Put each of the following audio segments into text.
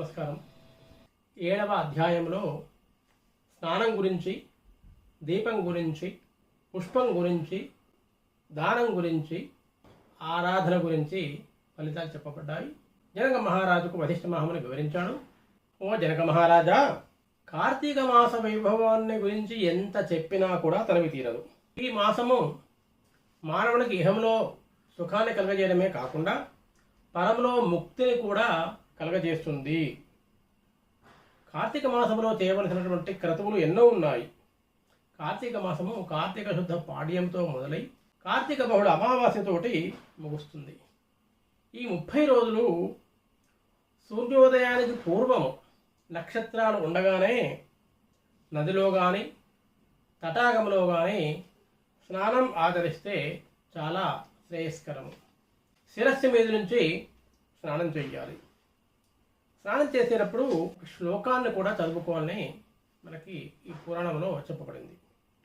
నమస్కారం. ఏడవ అధ్యాయంలో స్నానం గురించి దీపం గురించి పుష్పం గురించి దానం గురించి ఆరాధన గురించి ఫలితాలు చెప్పబడ్డాయి. జనక మహారాజుకు వశిష్ఠ మహాముని వివరించాడు. ఓ జనక మహారాజా కార్తీక మాస వైభవాన్ని గురించి ఎంత చెప్పినా కూడా తనవి తీరదు. ఈ మాసము మానవునికి ఇహంలో సుఖాన్ని కలగజేయడమే కాకుండా పరంలో ముక్తిని కూడా కలగజేస్తుంది. కార్తీక మాసంలో చేయవలసినటువంటి క్రతువులు ఎన్నో ఉన్నాయి. కార్తీక మాసము కార్తీక శుద్ధ పాడ్యంతో మొదలై కార్తీక బహుళ అమావాస్యతోటి ముగుస్తుంది. ఈ ముప్పై రోజులు సూర్యోదయానికి పూర్వము నక్షత్రాలు ఉండగానే నదిలో కానీ తటాకంలో కానీ స్నానం ఆచరిస్తే చాలా శ్రేయస్కరము. శిరస్సు మీద నుంచి స్నానం చేయాలి స్నానం చేసేటప్పుడు శ్లోకాన్ని కూడా చదువుకోవాలని మనకి ఈ పురాణంలో చెప్పబడింది.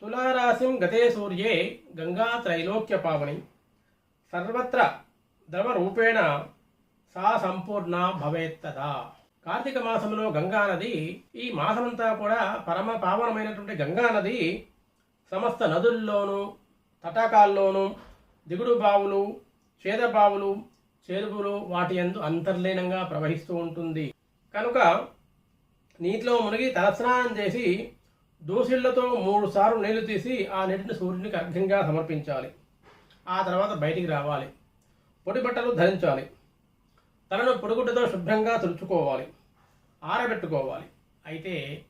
తులారాశిం గతే సూర్యే గంగా త్రైలోక్య పావని. సర్వత్ర ద్రవరూపేణ సా సంపూర్ణ భవేత్తదా కార్తీక మాసంలో గంగా నది ఈ మాసమంతా కూడా పరమ పావనమైనటువంటి గంగా నది సమస్త నదుల్లోనూ తటాకాల్లోనూ దిగుడు బావులు చేద బావులు చేరువులో వాటి యందు అంతర్లీనంగా ప్రవహిస్తూ ఉంటుంది. కనుక నీటిలో మునిగి తలస్నానం చేసి దోసిళ్ళతో మూడు సార్లు నీళ్ళు తీసి ఆ నీటిని సూర్యునికి అర్ఘ్యంగా సమర్పించాలి. ఆ తర్వాత బయటికి రావాలి. పొడి బట్టలు ధరించాలి. తలను పొడుగుడ్డతో శుభ్రంగా తుడుచుకోవాలి. ఆరబెట్టుకోవాలి. అయితే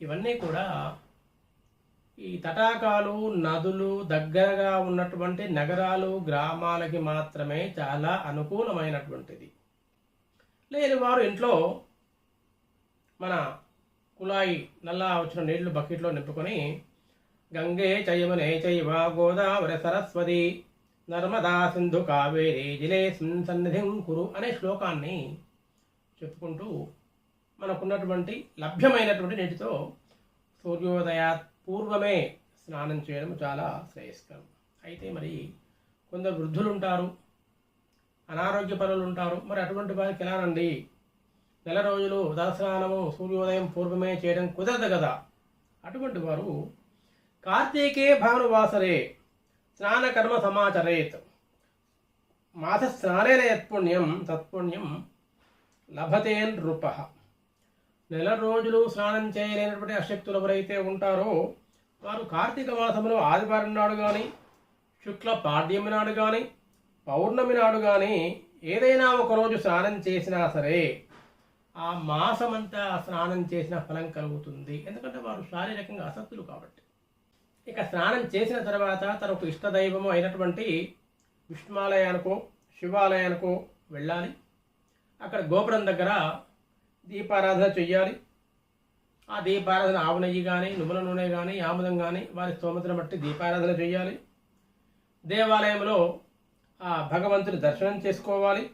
ఇవన్నీ కూడా ఈ తటాకాలు నదులు దగ్గరగా ఉన్నటువంటి నగరాలు గ్రామాలకి మాత్రమే చాలా అనుకూలమైనటువంటిది. లేని వారు ఇంట్లో మన కుళాయి నల్లా వచ్చిన నీళ్ళు బకెట్లో నింపుకొని గంగే చయమనే చైవ గోదావరి సరస్వతి నర్మదా సింధు కావేరి జిలే సన్నిధిం కురు అనే శ్లోకాన్ని చెప్పుకుంటూ మనకున్నటువంటి లభ్యమైనటువంటి నీటితో సూర్యోదయా పూర్వమే స్నానం చేయడం చాలా శ్రేయస్కరం. అయితే మరి కొందరు వృద్ధులు ఉంటారు అనారోగ్య పనులు ఉంటారు మరి అటువంటి వారికి ఎలానండి నెల రోజులు దర్శనానము సూర్యోదయం పూర్వమే చేయడం కుదరదు కదా? అటువంటి వారు కార్తీకే భానువాసరే స్నాన కర్మ సమాచరేత్. మాస స్నానేన యత్పుణ్యం తత్పుణ్యం లభతే నృప నెల రోజులు స్నానం చేయలేనటువంటి అశక్తులు ఎవరైతే ఉంటారో వారు కార్తీక మాసంలో ఆదివారం నాడు కానీ శుక్ల పాడ్యమి నాడు కానీ పౌర్ణమి నాడు కానీ ఏదైనా ఒక రోజు స్నానం చేసినా సరే ఆ మాసమంతా స్నానం చేసిన ఫలం కలుగుతుంది. ఎందుకంటే వారు శారీరకంగా అసక్తులు కాబట్టి. ఇక స్నానం చేసిన తర్వాత తనకు ఇష్టదైవము అయినటువంటి విష్ణుమాలయానికో శివాలయానికో వెళ్ళాలి. అక్కడ గోపురం దగ్గర దీపారాధన చెయ్యాలి. ఆ దీపారాధన ఆవు నెయ్యి కానీ నువ్వుల నూనె కానీ ఆముదం కానీ వారి స్తోమతను బట్టి దీపారాధన చేయాలి దేవాలయంలో ఆ భగవంతుని దర్శనం చేసుకోవాలి.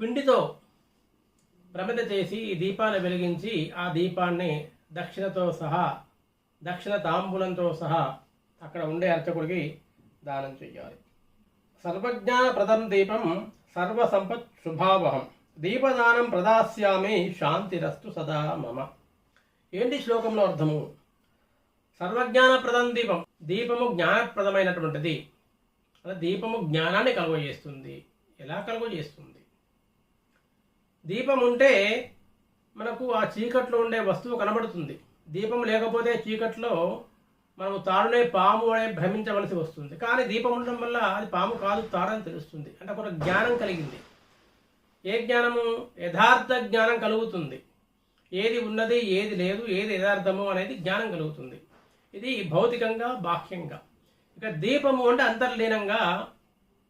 పిండితో ప్రమిద చేసి దీపాన్ని వెలిగించి ఆ దీపాన్ని దక్షిణతో సహా దక్షిణ తాంబూలంతో సహా అక్కడ ఉండే అర్చకుడికి దానం చెయ్యాలి. సర్వజ్ఞాన ప్రదం దీపం సర్వసంపత్ శుభావహం. దీపదానం ప్రదాస్యామి శాంతిరస్తు సదా మమ. ఏంటి శ్లోకంలో అర్థము? సర్వజ్ఞానప్రదం దీపం. దీపము జ్ఞానప్రదమైనటువంటిది. అలా దీపము జ్ఞానాన్ని కలుగజేస్తుంది ఎలా కలుగజేస్తుంది దీపం ఉంటే మనకు ఆ చీకట్లో ఉండే వస్తువు కనబడుతుంది. దీపం లేకపోతే చీకట్లో మనం తాడునే పాము అనే భ్రమించవలసి వస్తుంది. కానీ దీపం ఉండడం వల్ల అది పాము కాదు తాడని తెలుస్తుంది. అంటే ఒక జ్ఞానం కలిగింది. ఏ జ్ఞానము యథార్థ జ్ఞానం కలుగుతుంది? ఏది ఉన్నది ఏది లేదు ఏది యథార్థము అనేది జ్ఞానం కలుగుతుంది. ఇది భౌతికంగా బాహ్యంగా. ఇక దీపము అంటే అంతర్లీనంగా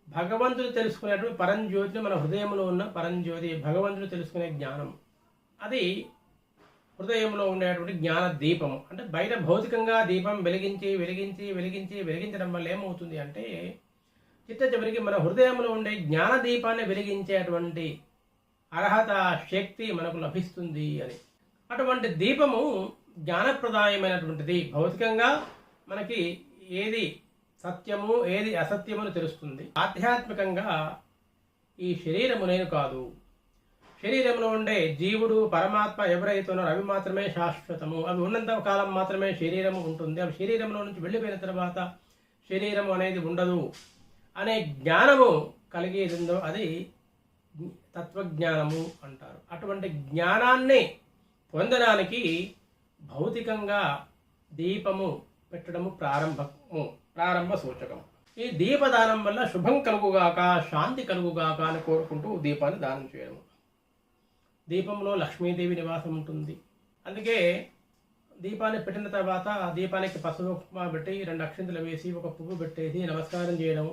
భగవంతుడు తెలుసుకునేటువంటి పరంజ్యోతిని మన హృదయంలో ఉన్న పరంజ్యోతి భగవంతుడు తెలుసుకునే జ్ఞానం అది హృదయంలో ఉండేటువంటి జ్ఞాన దీపము. అంటే బయట భౌతికంగా దీపం వెలిగించి వెలిగించి వెలిగించి వెలిగించడం వల్ల ఏమవుతుంది అంటే చిట్ట చివరికి మన హృదయంలో ఉండే జ్ఞాన దీపాన్ని వెలిగించేటువంటి అర్హత శక్తి మనకు లభిస్తుంది అని. అటువంటి దీపము జ్ఞానప్రదాయమైనటువంటిది. భౌతికంగా మనకి ఏది సత్యము ఏది అసత్యము తెలుస్తుంది. ఆధ్యాత్మికంగా ఈ శరీరము నేను కాదు. శరీరంలో ఉండే జీవుడు పరమాత్మ ఎవరైతే ఉన్నారో అవి మాత్రమే శాశ్వతము. అవి ఉన్నంత కాలం మాత్రమే శరీరము ఉంటుంది. అవి శరీరంలో నుంచి వెళ్ళిపోయిన తర్వాత శరీరం అనేది ఉండదు. అనే జ్ఞానము కలిగేదిందో అది తత్వజ్ఞానము అంటారు. అటువంటి జ్ఞానాన్ని పొందడానికి భౌతికంగా దీపము పెట్టడము ప్రారంభము ప్రారంభ సూచకం ఈ దీపదానం వల్ల శుభం కలుగుగాక శాంతి కలుగుగాక అని కోరుకుంటూ దీపాన్ని దానం చేయడము. దీపంలో లక్ష్మీదేవి నివాసం ఉంటుంది. అందుకే దీపాన్ని పెట్టిన తర్వాత దీపానికి పసుపు కుంకుమ పెట్టి రెండు అక్షింతలు వేసి ఒక పువ్వు పెట్టేసి నమస్కారం చేయడము.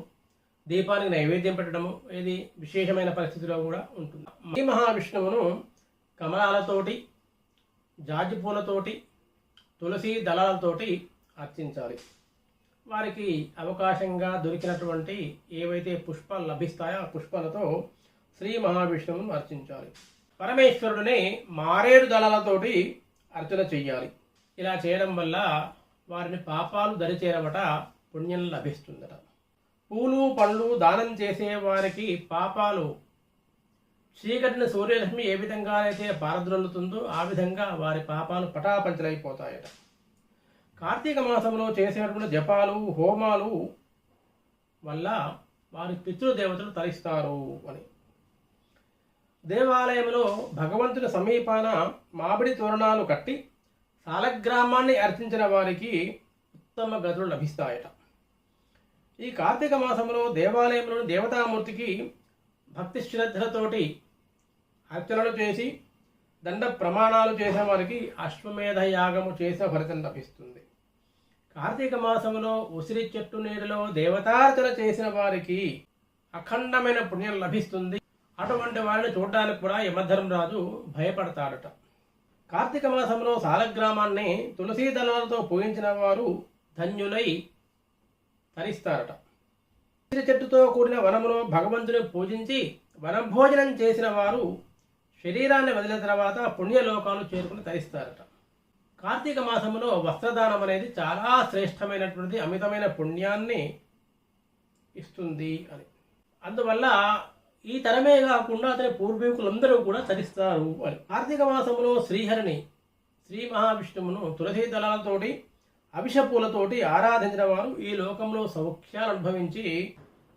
దీపానికి నైవేద్యం పెట్టడము ఇది విశేషమైన పరిస్థితిలో కూడా ఉంటుంది. ఈ మహావిష్ణువును కమలాలతోటి జాజి పూలతోటి తులసి దళాలతోటి అర్చించాలి. వారికి అవకాశంగా దొరికినటువంటి ఏవైతే పుష్పాలు లభిస్తాయో ఆ పుష్పాలతో శ్రీ మహావిష్ణువును అర్చించాలి. పరమేశ్వరుడిని మారేడు దళాలతోటి అర్చన చెయ్యాలి. ఇలా చేయడం వల్ల వారిని పాపాలు దరిచేరవట పుణ్యం లభిస్తుందట. పూలు పండ్లు దానం చేసే వారికి పాపాలు. చీకటిన సూర్యలక్ష్మి ఏ విధంగా అయితే పారద్రొల్లుతుందో ఆ విధంగా వారి పాపాలు పటాపంచలైపోతాయట. కార్తీక మాసంలో చేసేటువంటి జపాలు హోమాలు వల్ల వారి పితృదేవతలు తరిస్తారు అని. దేవాలయంలో భగవంతుని సమీపాన మామిడి తోరణాలు కట్టి సాలగ్రామాన్ని అర్చించిన వారికి ఉత్తమ గదులు లభిస్తాయట. ఈ కార్తీక మాసంలో దేవాలయంలోని దేవతామూర్తికి భక్తి శ్రద్ధలతోటి అర్చనలు చేసి దండ ప్రమాణాలు చేసే వారికి అశ్వమేధ యాగము చేసే ఫలితం లభిస్తుంది. కార్తీక మాసంలో ఉసిరి చెట్టు నీటిలో దేవతార్చన చేసిన వారికి అఖండమైన పుణ్యం లభిస్తుంది. అటువంటి వారిని చూడడానికి కూడా యమధర్మరాజు భయపడతాడట. కార్తీక మాసంలో సాలగ్రామాన్ని తులసీ దళాలతో పూజించిన వారు ధన్యులై తరిస్తారట. ఉసిరి చెట్టుతో కూడిన వనములో భగవంతుని పూజించి వనభోజనం చేసిన వారు శరీరాన్ని వదిలిన తర్వాత పుణ్యలోకాలు చేరుకుని తరిస్తారట. కార్తీక మాసంలో వస్త్రదానం అనేది చాలా శ్రేష్టమైనటువంటి అమితమైన పుణ్యాన్ని ఇస్తుంది అని. అందువల్ల ఈ తరమే కాకుండా అతని పూర్వీకులందరూ కూడా తరిస్తారు అని. కార్తీక మాసంలో శ్రీహరిని శ్రీ మహావిష్ణువును తులసీ దళాలతోటి అవిష పూలతోటి ఆరాధించిన వారు ఈ లోకంలో సౌఖ్యాలు అనుభవించి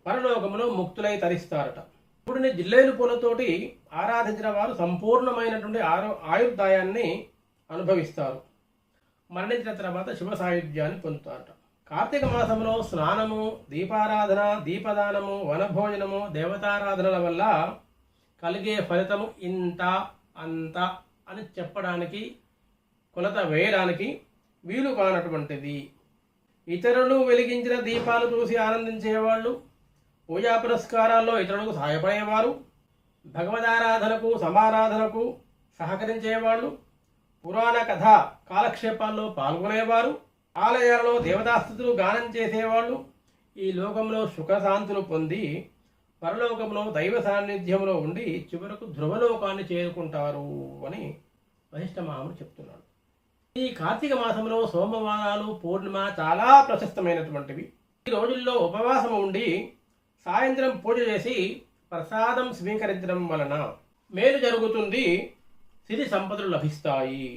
పరలోకంలో ముక్తులై తరిస్తారట. ఇప్పుడు జిల్లేలు పూలతోటి ఆరాధించిన వారు సంపూర్ణమైనటువంటి ఆరో ఆయుర్దాయాన్ని అనుభవిస్తారు. మరణించిన తర్వాత శుభ సాయుధ్యాన్ని పొందుతారట. కార్తీక మాసంలో స్నానము దీపారాధన దీపదానము వనభోజనము దేవతారాధనల వల్ల కలిగే ఫలితము ఇంత అంత అని చెప్పడానికి కొలత వేయడానికి వీలు కానటువంటిది. ఇతరులు వెలిగించిన దీపాలు చూసి ఆనందించేవాళ్ళు పూజా పురస్కారాల్లో ఇతరులకు సహాయపడేవారు భగవదారాధనకు సమారాధనకు సహకరించేవాళ్ళు పురాణ కథ కాలక్షేపాల్లో పాల్గొనేవారు ఆలయాలలో దేవతాస్థుతులు గానం చేసేవాళ్ళు. ఈ లోకంలో సుఖశాంతులు పొంది పరలోకంలో దైవ సాన్నిధ్యంలో ఉండి చివరకు ధ్రువలోకాన్ని చేరుకుంటారు అని వశిష్ఠమాముడు చెప్తున్నాడు ఈ కార్తీక మాసంలో సోమవారాలు పూర్ణిమ చాలా ప్రశస్తమైనటువంటివి. ఈ రోజుల్లో ఉపవాసం ఉండి సాయంత్రం పూజ చేసి ప్రసాదం స్వీకరించడం వలన మేలు జరుగుతుంది సిరి సంపదలు లభిస్తాయి.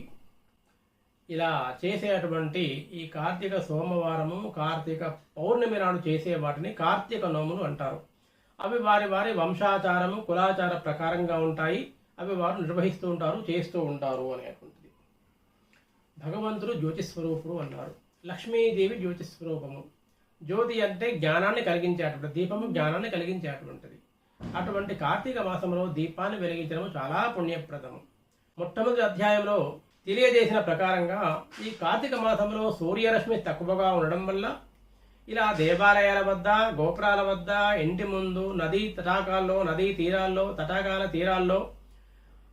ఇలా చేసేటువంటి ఈ కార్తీక సోమవారము కార్తీక పౌర్ణమి నాడు చేసే వాటిని కార్తీక నోములు అంటారు. అవి వారి వారి వంశాచారము కులాచార ప్రకారంగా ఉంటాయి. అవి వారు నిర్వహిస్తూ ఉంటారు చేస్తూ ఉంటారు అనేటువంటిది భగవంతుడు జ్యోతిస్వరూపుడు అన్నారు. లక్ష్మీదేవి జ్యోతిస్వరూపము. జ్యోతి అంటే జ్ఞానాన్ని కలిగించేటువంటి దీపము జ్ఞానాన్ని కలిగించేటువంటిది. అటువంటి కార్తీక మాసంలో దీపాన్ని వెలిగించడం చాలా పుణ్యప్రదము. మొట్టమొదటి అధ్యాయంలో తెలియజేసిన ప్రకారంగా ఈ కార్తీక మాసంలో సూర్యరశ్మి తక్కువగా ఉండడం వల్ల ఇలా దేవాలయాల వద్ద గోపురాల వద్ద ఇంటి ముందు నదీ తటాకాల్లో నదీ తీరాల్లో తటాకాల తీరాల్లో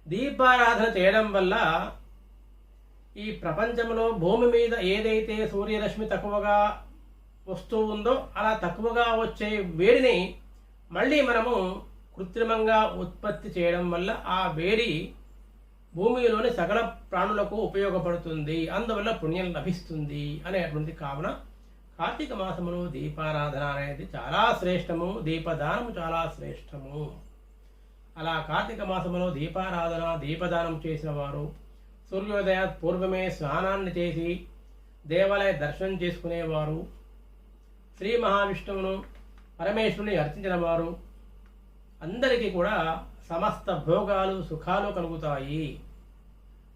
దీపారాధన చేయడం వల్ల ఈ ప్రపంచంలో భూమి మీద ఏదైతే సూర్యరశ్మి తక్కువగా వస్తూ ఉందో అలా తక్కువగా వచ్చే వేడిని మళ్ళీ మనము కృత్రిమంగా ఉత్పత్తి చేయడం వల్ల ఆ వేడి భూమిలోని సకల ప్రాణులకు ఉపయోగపడుతుంది. అందువల్ల పుణ్యం లభిస్తుంది అనేటువంటి కావున కార్తీక మాసములో దీపారాధన అనేది చాలా శ్రేష్టము. దీపదానము చాలా శ్రేష్టము. అలా కార్తీక మాసములో దీపారాధన దీపదానం చేసిన వారు సూర్యోదయ పూర్వమే స్నానాన్ని చేసి దేవాలయ దర్శనం చేసుకునేవారు. శ్రీ మహావిష్ణువును పరమేశ్వరుని అర్చించిన వారు. అందరికీ కూడా సమస్త భోగాలు సుఖాలు కలుగుతాయి.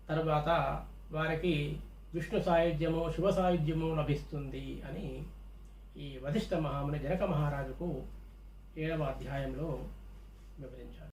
తరువాత వారికి విష్ణు సాయుధ్యము శుభ సాయుధ్యము లభిస్తుంది అని ఈ వశిష్ఠ మహాముని జనక మహారాజుకు ఏడవ అధ్యాయంలో వివరించారు.